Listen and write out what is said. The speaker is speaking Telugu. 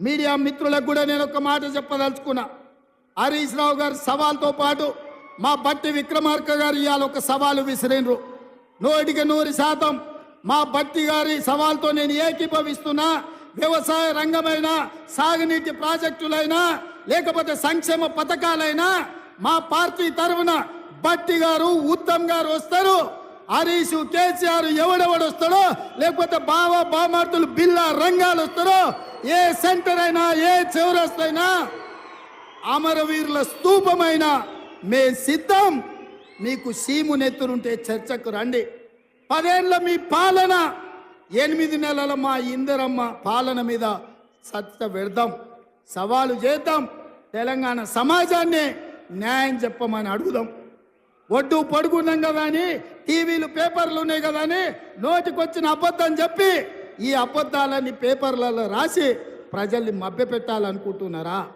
మీడియా మిత్రులకు కూడా నేను ఒక మాట చెప్పదలుచుకున్నా. హరీష్ రావు గారి సవాల్తో పాటు మా బట్టి విక్రమార్క గారు ఇవాళ ఒక సవాలు విసిరినరు నూటికి నూరు శాతం మా బట్టి గారి సవాల్తో నేను ఏకీభవిస్తున్నా వ్యవసాయ రంగమైనా సాగునీటి ప్రాజెక్టులైనా లేకపోతే సంక్షేమ పథకాలైనా మా పార్టీ తరఫున బట్టి గారు ఉత్తమ్ గారు వస్తారు. హరీష్ కేసీఆర్ ఎవడెవడు వస్తాడో లేకపోతే బావ బామార్తులు బిల్ల రంగాలు వస్తారో ఏ సెంటర్ అయినా ఏ చౌరస్తైనా అమరవీరుల స్తూపమైన మే సిద్ధం. మీకు సీము నెత్తురుంటే చర్చకు రండి. పదేళ్ళ మీ పాలన ఎనిమిది నెలల మా ఇందరమ్మ పాలన మీద సత్త పెడదాం. సవాలు చేద్దాం. తెలంగాణ సమాజాన్ని న్యాయం చెప్పమని అడుగుదాం. ఒడ్డు పడుకున్నాం కదా అని టీవీలు పేపర్లు ఉన్నాయి కదా అని నోటికొచ్చిన అబద్ధం చెప్పి ఈ అబద్ధాలని పేపర్లలో రాసి ప్రజల్ని మభ్యపెట్టాలనుకుంటున్నారా?